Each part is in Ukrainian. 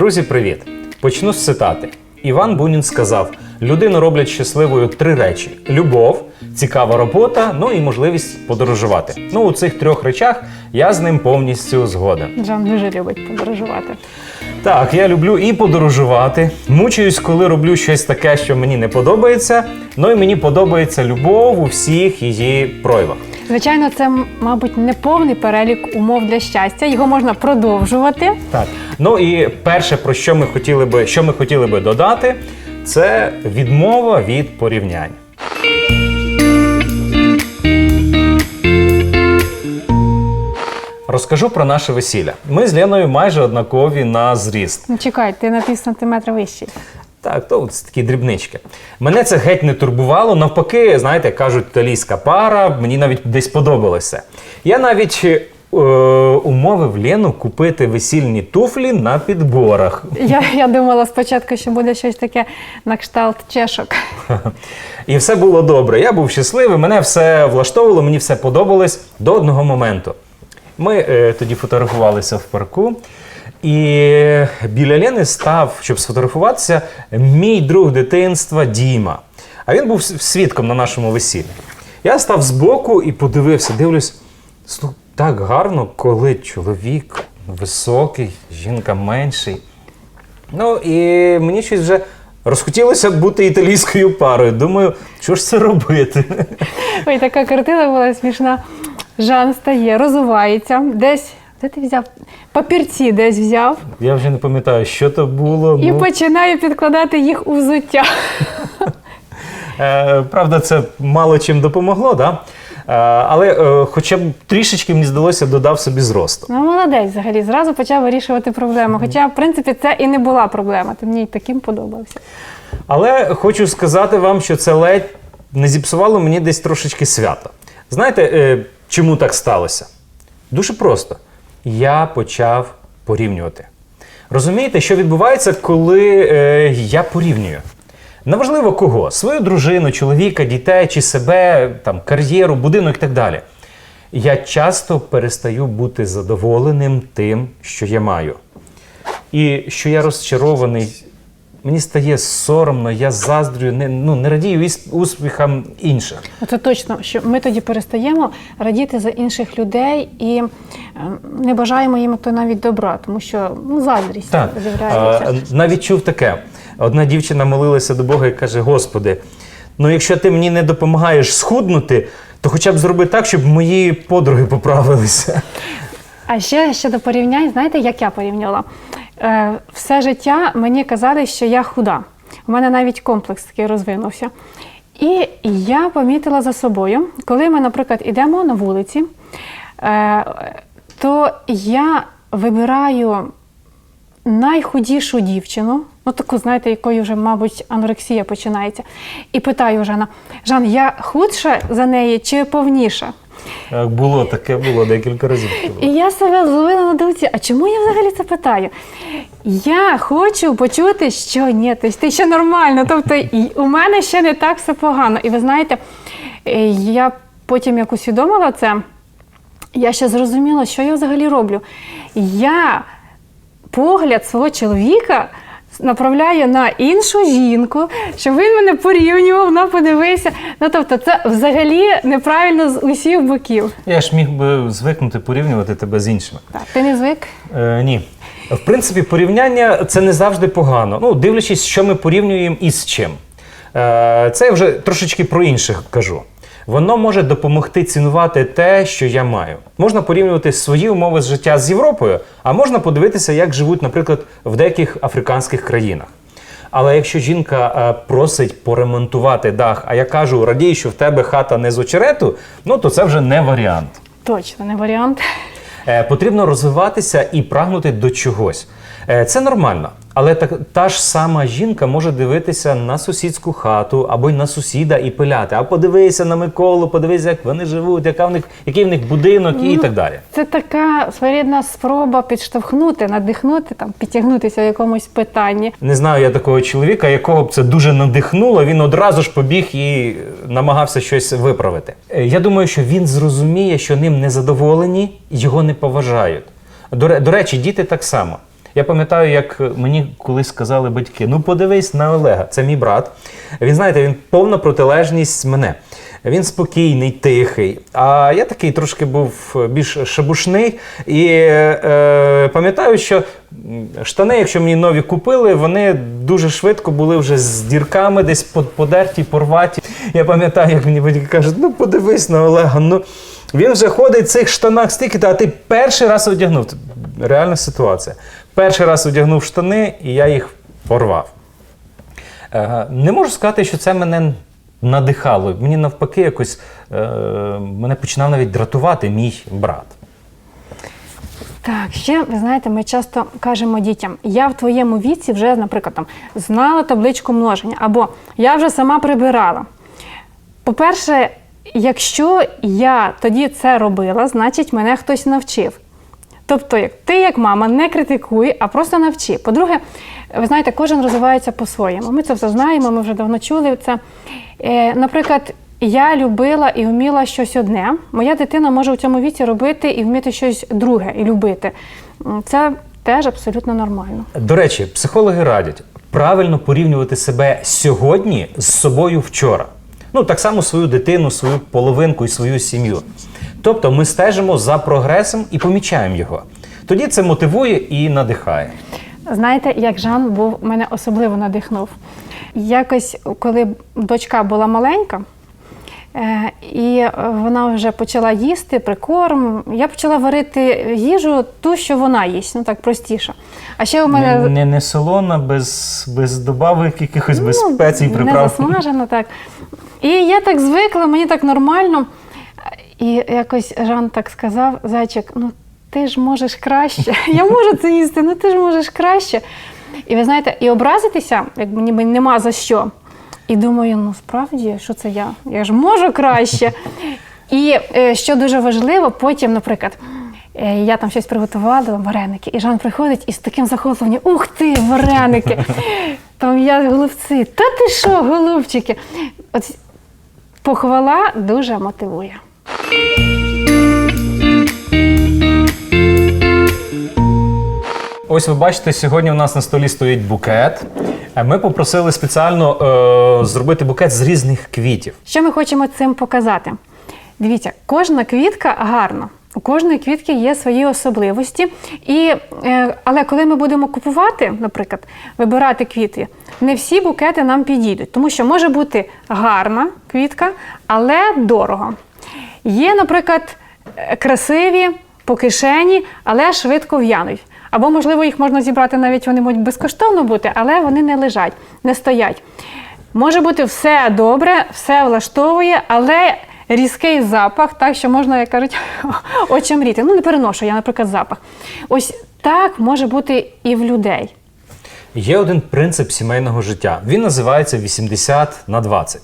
Друзі, привіт! Почну з цитати. Іван Бунін сказав: людину роблять щасливою три речі: любов, цікава робота, ну і можливість подорожувати. Ну, у цих трьох речах я з ним повністю згоден. Жан дуже любить подорожувати. Так, я люблю і подорожувати. Мучуюсь, коли роблю щось таке, що мені не подобається. Ну і мені подобається любов у всіх її проявах. Звичайно, це, мабуть, не повний перелік умов для щастя. Його можна продовжувати. Так. Ну і перше, про що ми хотіли би, що ми хотіли би додати, це відмова від порівнянь. Розкажу про наше весілля. Ми з Леною майже однакові на зріст. Ну чекай, ти на пів сантиметра вищий. Так, то це такі дрібнички. Мене це геть не турбувало. Навпаки, знаєте, кажуть, італійська пара, мені навіть десь подобалося. Я навіть е, умовив Лену купити весільні туфлі на підборах. Я, я думала спочатку, що буде щось таке на кшталт чешок. І все було добре. Я був щасливий, мене все влаштовувало, мені все подобалось до одного моменту. Ми е, тоді фотографувалися в парку, і біля Лени став, щоб сфотографуватися, мій друг дитинства Діма. А він був свідком на нашому весіллі. Я став збоку і подивився, дивлюсь, «Слух, так гарно, коли чоловік високий, жінка менший. Ну і мені щось вже розхотілося бути італійською парою. Думаю, що ж це робити? Ой, така картина була смішна. Жан стає, розувається, десь. Де ти взяв? Папірці десь взяв Я вже не пам'ятаю, що то було. і ну, починає підкладати їх у взуття. е, правда, це мало чим допомогло, да? Е, але е, хоча б трішечки, мені здалося, додав собі зросту. Ну, молодець взагалі, зразу почав вирішувати проблему. Хоча, в принципі, це і не була проблема. Ти мені таким подобався. Але хочу сказати вам, що це ледь не зіпсувало мені десь трошечки свято. Знаєте, чому так сталося? Дуже просто. Я почав порівнювати. Розумієте, що відбувається, коли е, я порівнюю? Неважливо кого, свою дружину, чоловіка, дітей чи себе, там, кар'єру, будинок і так далі. Я часто перестаю бути задоволеним тим, що я маю. І що я розчарований, мені стає соромно, я заздрю, не, ну, не радію успіхам інших. Це точно, що ми тоді перестаємо радіти за інших людей і е, не бажаємо їм то навіть добра, тому що ну, заздрість Так. з'являється. Навіть чув таке. Одна дівчина молилася до Бога і каже: Господи, ну якщо ти мені не допомагаєш схуднути, то хоча б зроби так, щоб мої подруги поправилися. А ще щодо порівнянь, знаєте, як я порівняла? Е, все життя мені казали, що я худа. У мене навіть комплекс такий розвинувся. І я помітила за собою, коли ми, наприклад, йдемо на вулиці, е, то я вибираю найхудішу дівчину, ну таку, знаєте, якою вже, мабуть, анорексія починається, і питаю Жана: Жан, я худша за неї чи повніша? Так, було таке, було декілька разів. І я себе зловила на думці, а чому я взагалі це питаю? Я хочу почути, що ні, ти, ти ще нормально. Тобто і у мене ще не так все погано. І ви знаєте, е, я потім як усвідомила це, я ще зрозуміла, що я взагалі роблю. Я погляд свого чоловіка направляю на іншу жінку, щоб він мене порівнював, на подивився. Ну тобто, це взагалі неправильно з усіх боків. Я ж міг би звикнути порівнювати тебе з іншими. Так, ти не звик? Е, ні. В принципі, порівняння це не завжди погано. Ну, дивлячись, що ми порівнюємо і з чим. Е, це я вже трошечки про інших кажу. Воно може допомогти цінувати те, що я маю. Можна порівнювати свої умови з життя з Європою, а можна подивитися, як живуть, наприклад, в деяких африканських країнах. Але якщо жінка е, просить поремонтувати дах, а я кажу, радій, що в тебе хата не з очерету, ну то це вже не варіант. Точно не варіант. Е, потрібно розвиватися і прагнути до чогось. Е, це нормально. Але та, та ж сама жінка може дивитися на сусідську хату або й на сусіда і пиляти. А подивися на Миколу, подивися, як вони живуть, яка в них, який в них будинок і так далі. Це така своєрідна спроба підштовхнути, надихнути, там, підтягнутися в якомусь питанні. Не знаю я такого чоловіка, якого б це дуже надихнуло. Він одразу ж побіг і намагався щось виправити. Е, Я думаю, що він зрозуміє, що ним не задоволені, його не поважають. До, до речі, діти так само. Я пам'ятаю, як мені колись сказали батьки: ну подивись на Олега, це мій брат. Він, знаєте, він повна протилежність мене. Він спокійний, тихий. А я такий трошки був більш шабушний. І е, пам'ятаю, що штани, якщо мені нові купили, вони дуже швидко були вже з дірками, десь под- подерті, порваті. Я пам'ятаю, як мені батьки кажуть, ну подивись на Олега. Ну він вже ходить в цих штанах стільки, а ти перший раз одягнув. Реальна ситуація. Перший раз одягнув штани, і я їх порвав. Е, Не можу сказати, що це мене надихало. Мені навпаки, якось е, мене починав навіть дратувати мій брат. Так, ще ви знаєте, ми часто кажемо дітям: я в твоєму віці вже, наприклад, там знала табличку множення, або я вже сама прибирала. По-перше, якщо я тоді це робила, значить мене хтось навчив. Тобто, як ти, як мама, не критикуй, а просто навчи. По-друге, ви знаєте, кожен розвивається по-своєму. Ми це все знаємо, ми вже давно чули це. Е, наприклад, я любила і вміла щось одне. Моя дитина може у цьому віці робити і вміти щось друге і любити. Це теж абсолютно нормально. До речі, психологи радять правильно порівнювати себе сьогодні з собою вчора. Ну, так само свою дитину, свою половинку і свою сім'ю. Тобто ми стежимо за прогресом і помічаємо його. Тоді це мотивує і надихає. Знаєте, як Жан був мене особливо надихнув. Якось, коли дочка була маленька, е, і вона вже почала їсти прикорм, я почала варити їжу ту, що вона їсть, ну так простіше. А ще у мене Не, не, не солона, без, без добавок якихось, без Ну, спецій, Не приправ. засмажено, так. І я так звикла, мені так нормально. І якось Жан так сказав: зайчик, ну ти ж можеш краще. Я можу це їсти, ну ти ж можеш краще. І ви знаєте, і образитися, як ніби нема за що. І думаю, ну справді, що це я? Я ж можу краще. І е, що дуже важливо, потім, наприклад, е, я там щось приготувала, вареники, і Жан приходить і з таким захопленням: Ух ти, вареники! Там я голубці. Та ти що, голубчики? От похвала дуже мотивує. Ось ви бачите, сьогодні у нас на столі стоїть букет. Е, Ми попросили спеціально е, зробити букет з різних квітів. Що ми хочемо цим показати? Дивіться, кожна квітка гарна. У кожної квітки є свої особливості. І, е, але коли ми будемо купувати, наприклад, вибирати квіти, не всі букети нам підійдуть, тому що може бути гарна квітка, але дорого. Є, наприклад, красиві по кишені, але швидко в'януть. Або, можливо, їх можна зібрати навіть вони можуть безкоштовно бути, але вони не лежать, не стоять. Може бути все добре, все влаштовує, але різкий запах, так що можна, як кажуть, очам ріти. Ну, не переношу я, наприклад, запах. Ось так може бути і в людей. Є один принцип сімейного життя. Він називається 80 на 20.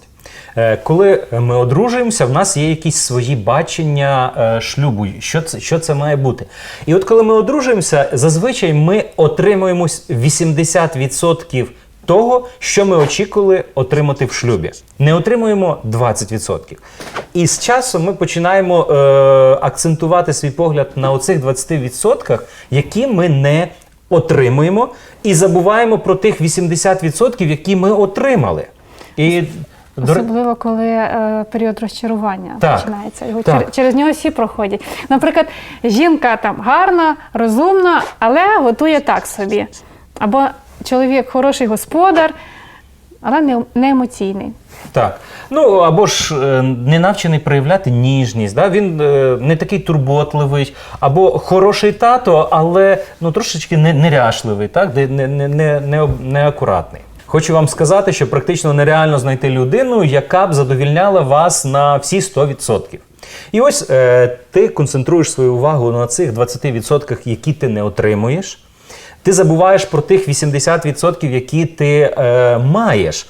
Е, Коли ми одружуємося, в нас є якісь свої бачення е, шлюбу, що це, що це має бути. І от коли ми одружуємося, зазвичай ми отримуємо 80% того, що ми очікували отримати в шлюбі. Не отримуємо 20%. І з часом ми починаємо е, акцентувати свій погляд на оцих 20%, які ми не отримуємо, і забуваємо про тих 80%, які ми отримали. І Особливо, коли е, період розчарування Так, починається. Його так. чер- через нього всі проходять. Наприклад, жінка там гарна, розумна, але готує так собі. Або чоловік хороший господар, але не, не емоційний. Так. Ну або ж е, не навчений проявляти ніжність, да? він е, не такий турботливий, або хороший тато, але ну, трошечки не, неряшливий, так? де не, не, не, не, неакуратний. Хочу вам сказати, що практично нереально знайти людину, яка б задовільняла вас на всі 100%. І ось е, ти концентруєш свою увагу на цих 20%, які ти не отримуєш. Ти забуваєш про тих 80%, які ти е, маєш.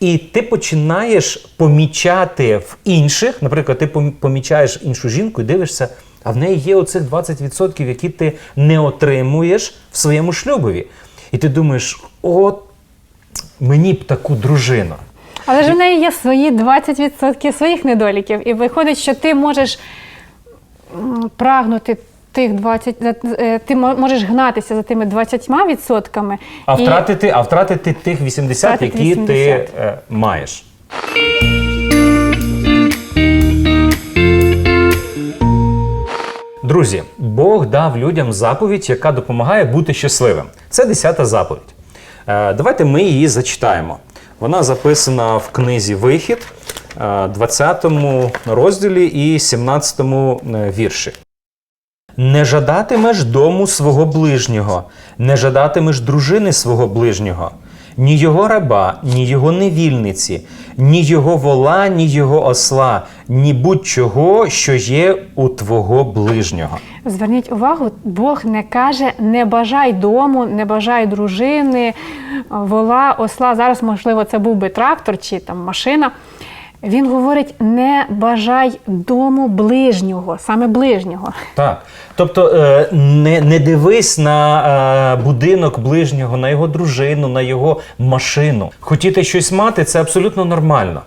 І ти починаєш помічати в інших, наприклад, ти помічаєш іншу жінку і дивишся, а в неї є оцих 20%, які ти не отримуєш в своєму шлюбові. І ти думаєш, от мені б таку дружину. Але ж в неї є свої 20% своїх недоліків. І виходить, що ти можеш м, прагнути тих 20, за- е, ти мо- можеш гнатися за тими 20 відсотками. А і- втратити, а втратити тих 80, Втратити які 80. ти е, маєш. Друзі, Бог дав людям заповідь, яка допомагає бути щасливим. Це 10 заповідь. Е, давайте ми її зачитаємо. Вона записана в книзі Вихід, е, 20 розділі і 17 е, вірші. Не жадатимеш дому свого ближнього, не жадатимеш дружини свого ближнього, ні його раба, ні його невільниці, ні його вола, ні його осла, ні будь-чого, що є у твого ближнього. Зверніть увагу, Бог не каже не бажай дому, не бажай дружини, вола, осла. Зараз, можливо, це був би трактор чи там машина. Він говорить: не бажай дому ближнього, саме ближнього. Так. Тобто е, не, не дивись на е, будинок ближнього, на його дружину, на його машину. Хотіти щось мати це абсолютно нормально.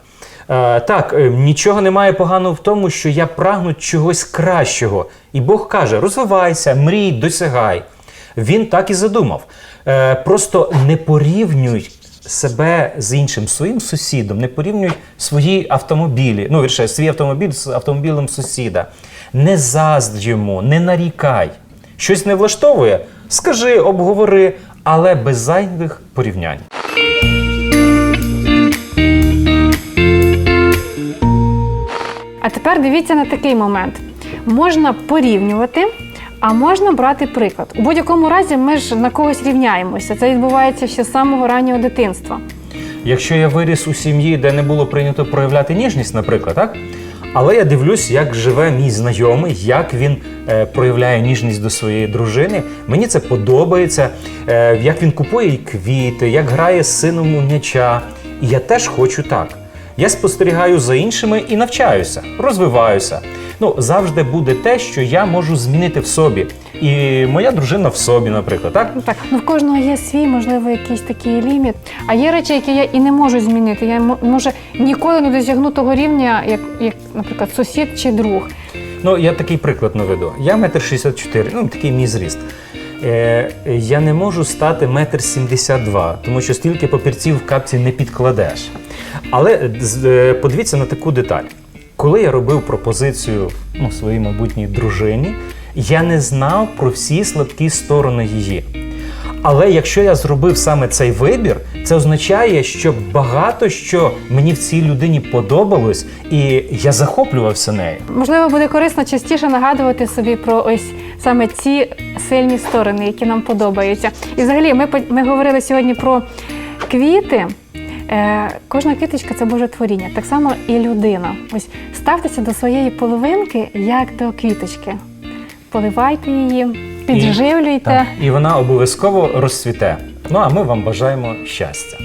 Е, так, нічого немає поганого в тому, що я прагну чогось кращого. І Бог каже: розвивайся, мрій, досягай. Він так і задумав. Просто не порівнюй себе з іншим своїм сусідом, не порівнюй свої автомобілі, ну вірше, свій автомобіль з автомобілем сусіда. Не заздрь йому, не нарікай. Щось не влаштовує, скажи, обговори, але без зайвих порівнянь. А тепер дивіться на такий момент: можна порівнювати, а можна брати приклад. У будь-якому разі ми ж на когось рівняємося. Це відбувається ще з самого раннього дитинства. Якщо я виріс у сім'ї, де не було прийнято проявляти ніжність, наприклад, так? Але я дивлюсь, як живе мій знайомий, як він е, проявляє ніжність до своєї дружини. Мені це подобається, е, як він купує квіти, як грає з сином у м'яча. І я теж хочу так. Я спостерігаю за іншими і навчаюся, розвиваюся. Ну, завжди буде те, що я можу змінити в собі. І моя дружина в собі, наприклад, так? Ну так, ну в кожного є свій, можливо, якийсь такий ліміт. А є речі, які я і не можу змінити. Я може ніколи не досягну того рівня, як, як наприклад, сусід чи друг. Ну, я такий приклад наведу. Я метр 64, ну такий мій зріст. Е, я не можу стати метр 72, тому що стільки папірців в капці не підкладеш. Але е, подивіться на таку деталь. Коли я робив пропозицію ну, своїй майбутній дружині, я не знав про всі слабкі сторони її. Але якщо я зробив саме цей вибір, це означає, що багато що мені в цій людині подобалось, і я захоплювався нею. Можливо, буде корисно частіше нагадувати собі про ось саме ці сильні сторони, які нам подобаються. І взагалі, ми, ми говорили сьогодні про квіти. Е, кожна квіточка це Боже творіння, так само і людина. Ось ставтеся до своєї половинки як до квіточки. Поливайте її, підживлюйте. Так, і вона обов'язково розцвіте. Ну а ми вам бажаємо щастя.